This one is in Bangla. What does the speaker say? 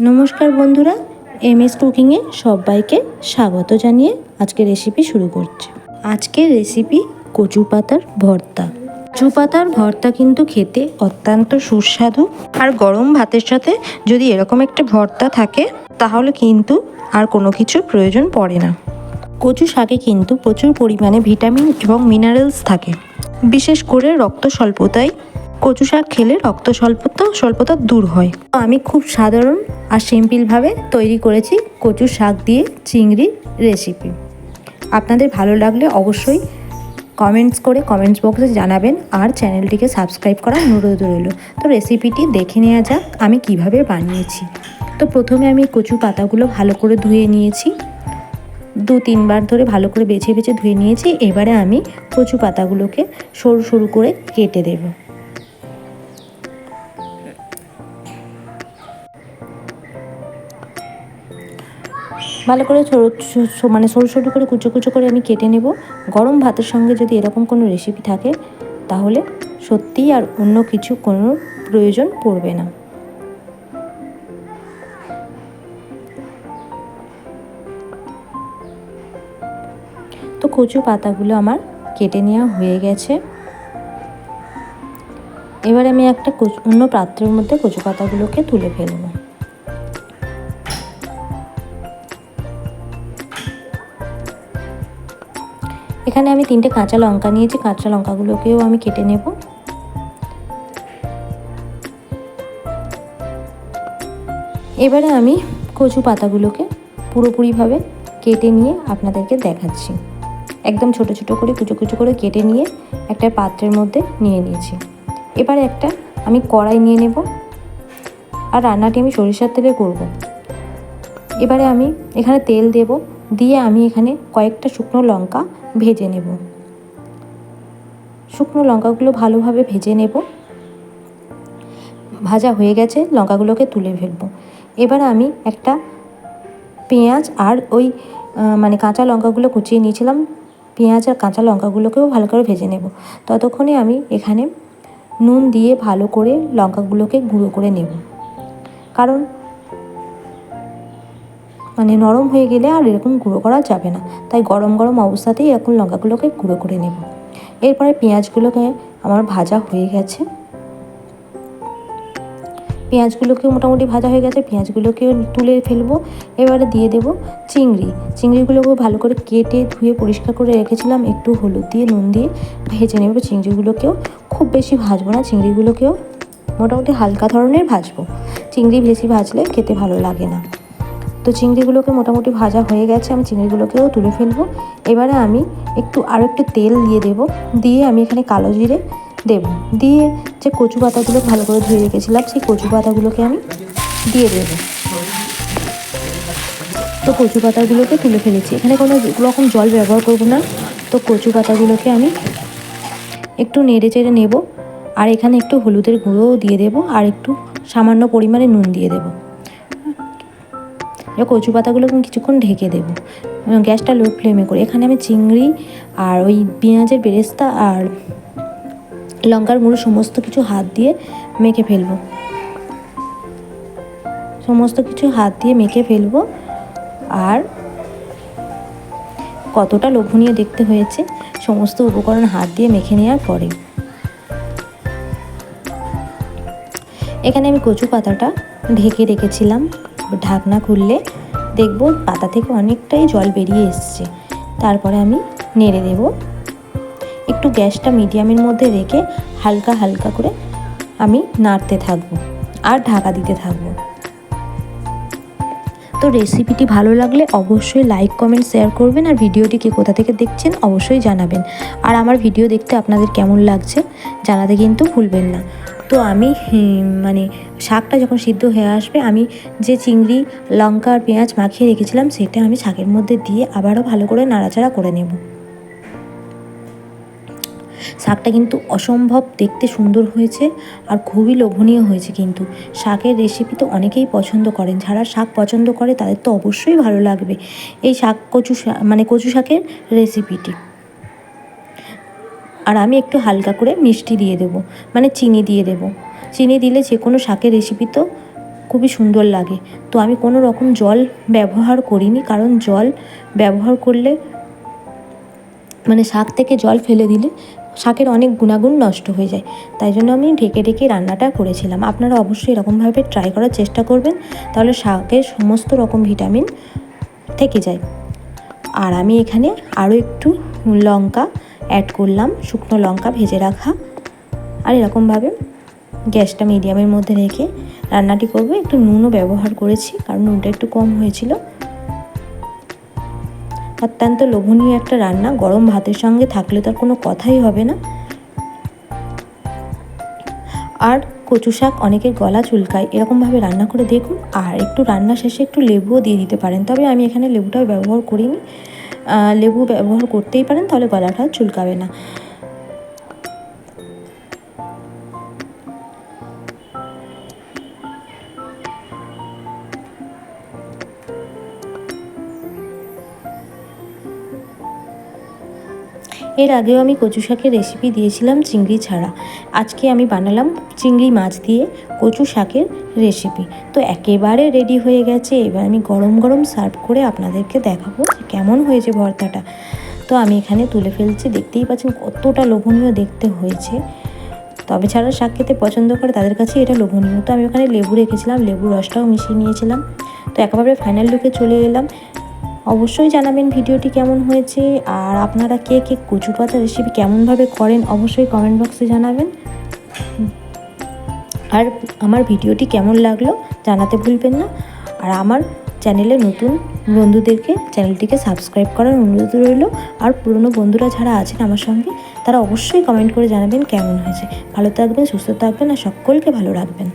নমস্কার বন্ধুরা এম এস কুকিংয়ে সবাইকে স্বাগত জানিয়ে আজকে রেসিপি শুরু করছি। আজকের রেসিপি কচু পাতার ভর্তা। কচু পাতার ভর্তা কিন্তু খেতে অত্যন্ত সুস্বাদু। আর গরম ভাতের সাথে যদি এরকম একটা ভর্তা থাকে, তাহলে কিন্তু আর কোনো কিছুর প্রয়োজন পড়ে না। কচু শাকে কিন্তু প্রচুর পরিমাণে ভিটামিন এবং মিনারেলস থাকে। বিশেষ করে রক্ত স্বল্পতায় কচু শাক খেলে রক্ত স্বল্পতা স্বল্পতা দূর হয়। তো আমি খুব সাধারণ আর সিম্পলভাবে তৈরি করেছি কচু শাক দিয়ে চিংড়ি রেসিপি আপনাদের ভালো লাগলে অবশ্যই কমেন্টস করে কমেন্টস বক্সে জানাবেন আর চ্যানেলটিকে সাবস্ক্রাইব করার অনুরোধ রইল। তো রেসিপিটি দেখে নেওয়া যাক আমি কীভাবে বানিয়েছি। তো প্রথমে আমি কচু পাতাগুলো ভালো করে ধুয়ে নিয়েছি। দু তিনবার ধরে ভালো করে বেছে বেছে ধুয়ে নিয়েছি। এবারে আমি কচু পাতাগুলোকে সরু সরু করে কেটে দেব। ভালো করে মানে সরু সরু করে কুচো কুচো করে আমি কেটে নেব। গরম ভাতের সঙ্গে যদি এরকম কোনো রেসিপি থাকে, তাহলে সত্যিই আর অন্য কিছু কোনো প্রয়োজন পড়বে না। তো কচু পাতাগুলো আমার কেটে নেওয়া হয়ে গেছে। এবার আমি একটা অন্য পাত্রের মধ্যে কচু পাতাগুলোকে তুলে ফেলব। এখানে আমি তিনটে কাঁচা লঙ্কা নিয়েছি, কাঁচা লঙ্কাগুলোকেও আমি কেটে নেব। এবারে আমি কচু পাতাগুলোকে পুরোপুরিভাবে কেটে নিয়ে আপনাদেরকে দেখাচ্ছি। একদম ছোট ছোট করে, কুচো কুচো করে কেটে নিয়ে একটা পাত্রের মধ্যে নিয়ে নিয়েছি। এবারে একটা আমি কড়াই নিয়ে নেব আর রান্নাটি আমি সরিষার তেলে করব। এবারে আমি এখানে তেল দেব দিয়ে আমি এখানে কয়েকটা শুকনো লঙ্কা ভেজে নেব। শুকনো লঙ্কাগুলো ভালোভাবে ভেজে নেব। ভাজা হয়ে গেছে, লঙ্কাগুলোকে তুলে ফেলব। এবার আমি একটা পেঁয়াজ আর ওই মানে কাঁচা লঙ্কাগুলো কুচিয়ে নিয়েছিলাম, পেঁয়াজ আর কাঁচা লঙ্কাগুলোকেও ভালো করে ভেজে নেব। ততক্ষণে আমি এখানে নুন দিয়ে ভালো করে লঙ্কাগুলোকে গুঁড়ো করে নেব। কারণ মানে নরম হয়ে গেলে আর এরকম গুঁড়ো করা যাবে না। তাই গরম গরম অবস্থাতেই এরকম লঙ্কাগুলোকে গুঁড়ো করে নেব। এরপরে পেঁয়াজগুলোকে আমার ভাজা হয়ে গেছে। পেঁয়াজগুলোকে মোটামুটি ভাজা হয়ে গেছে। পেঁয়াজগুলোকে তুলে ফেলব। এবারে দিয়ে দেব চিংড়ি। চিংড়িগুলোকে ভালো করে কেটে ধুয়ে পরিষ্কার করে রেখেছিলাম। একটু হলুদ দিয়ে, নুন দিয়ে ভেজে নেব চিংড়িগুলোকেও। খুব বেশি ভাজবো না, চিংড়িগুলোকেও মোটামুটি হালকা ধরনের ভাজবো। চিংড়ি বেশি ভাজলে খেতে ভালো লাগে না। তো চিংড়িগুলোকে মোটামুটি ভাজা হয়ে গেছে, আমি চিংড়িগুলোকেও তুলে ফেলব। এবারে আমি একটু আরও একটু তেল দিয়ে দেব, দিয়ে আমি এখানে কালো জিরে দেব। দিয়ে যে কচু পাতাগুলো ভালো করে ধুয়ে রেখেছিলাম, সেই কচু পাতাগুলোকে আমি দিয়ে দেবো। তো কচু পাতাগুলোকে তুলে ফেলেছি। এখানে কোনো রকম জল ব্যবহার করব না। তো কচু পাতাগুলোকে আমি একটু নেড়ে চেড়ে নেব, আর এখানে একটু হলুদের গুঁড়োও দিয়ে দেব, আর একটু সামান্য পরিমাণে নুন দিয়ে দেবো। কচু পাতাগুলোকে আমি কিছুক্ষণ ঢেকে দেবো। গ্যাসটা লো ফ্লেমে করে, এখানে আমি চিংড়ি আর ওই পেঁয়াজের বেরেস্তা আর লঙ্কার গুঁড়ো সমস্ত কিছু হাত দিয়ে মেখে ফেলব। সমস্ত কিছু হাত দিয়ে মেখে ফেলব আর কতটা লোভনীয় দেখতে হয়েছে, সমস্ত উপকরণ হাত দিয়ে মেখে নেওয়ার পরে। এখানে আমি কচু পাতাটা ঢেকে রেখেছিলাম। ঢাকনা খুললে দেখব পাতা থেকে অনেকটাই জল বেরিয়ে এসছে। তারপরে আমি নেড়ে দেব। একটু গ্যাসটা মিডিয়ামের মধ্যে রেখে হালকা হালকা করে আমি নাড়তে থাকব আর ঢাকা দিতে থাকব। তো রেসিপিটি ভালো লাগলে অবশ্যই লাইক, কমেন্ট, শেয়ার করবেন আর ভিডিওটি কে কোথা থেকে দেখছেন অবশ্যই জানাবেন। আর আমার ভিডিও দেখতে আপনাদের কেমন লাগছে জানাতে কিন্তু ভুলবেন না। তো আমি মানে শাকটা যখন সিদ্ধ হয়ে আসবে, আমি যে চিংড়ি, লঙ্কা আর পেঁয়াজ মাখিয়ে রেখেছিলাম, সেটা আমি শাকের মধ্যে দিয়ে আবারও ভালো করে নাড়াচাড়া করে নেব। শাকটা কিন্তু অসম্ভব দেখতে সুন্দর হয়েছে আর খুবই লোভনীয় হয়েছে কিন্তু। শাকের রেসিপি তো অনেকেই পছন্দ করেন, যারা শাক পছন্দ করে তাদের তো অবশ্যই ভালো লাগবে। এই শাক কচু মানে কচু শাকের রেসিপিটি আর আমি একটু হালকা করে মিষ্টি দিয়ে দেবো মানে চিনি দিয়ে দেবো। চিনি দিলে যে কোনো শাকের রেসিপি তো খুবই সুন্দর লাগে। তো আমি কোনো রকম জল ব্যবহার করিনি, কারণ জল ব্যবহার করলে মানে শাক থেকে জল ফেলে দিলে শাকের অনেক গুণাগুণ নষ্ট হয়ে যায়। তাই জন্য আমি ঢেকে ঢেকে রান্নাটা করেছিলাম। আপনারা অবশ্যই এরকমভাবে ট্রাই করার চেষ্টা করবেন, তাহলে শাকের সমস্ত রকম ভিটামিন থেকে যায়। আর আমি এখানে আরও একটু লঙ্কা অ্যাড করলাম, শুকনো লঙ্কা ভেজে রাখা। আর এরকমভাবে গ্যাসটা মিডিয়ামের মধ্যে রেখে রান্নাটি করব। একটু নুনও ব্যবহার করেছি, কারণ নুনটা একটু কম হয়েছিল। অত্যন্ত লোভনীয় একটা রান্না, গরম ভাতের সঙ্গে থাকলে তো আর কোনো কথাই হবে না। আর কচু শাক অনেকের গলা চুলকায়, এরকমভাবে রান্না করে দেখুন। আর একটু রান্না শেষে একটু লেবুও দিয়ে দিতে পারেন। তবে আমি এখানে লেবুটাও ব্যবহার করিনি। লেবু ব্যবহার করতেই পারেন তাহলে গলাটা চুলকাবে না। এর আগেও আমি কচু শাকের রেসিপি দিয়েছিলাম চিংড়ি ছাড়া। আজকে আমি বানালাম চিংড়ি মাছ দিয়ে কচু শাকের রেসিপি তো একেবারে রেডি হয়ে গেছে, এবার আমি গরম গরম সার্ভ করে আপনাদেরকে দেখাবো কেমন হয়েছে ভর্তাটা। তো আমি এখানে তুলে ফেলছি, দেখতেই পাচ্ছেন কতটা লোভনীয় দেখতে হয়েছে। তবে ছাড়া শাক খেতে পছন্দ করে তাদের কাছে এটা লোভনীয়। তো আমি ওখানে লেবু রেখেছিলাম লেবুর রসটাও মিশিয়ে নিয়েছিলাম। তো একেবারে ফাইনাল লুকে চলে এলাম। অবশ্যই জানাবেন ভিডিওটি কেমন হয়েছে আর আপনারা কে কে কচু পাতা রেসিপি কেমনভাবে করেন অবশ্যই কমেন্ট বক্সে জানাবেন। আর আমার ভিডিওটি কেমন লাগল জানাতে ভুলবেন না। আর আমার চ্যানেলে নতুন বন্ধুদেরকে চ্যানেলটিকে সাবস্ক্রাইব করার অনুরোধ রইল। আর পুরনো বন্ধুরা যারা আছেন আমার সঙ্গে, তারা অবশ্যই কমেন্ট করে জানাবেন কেমন হয়েছে। ভালো থাকবেন, সুস্থ থাকবেন আর সকলকে ভালো রাখবেন।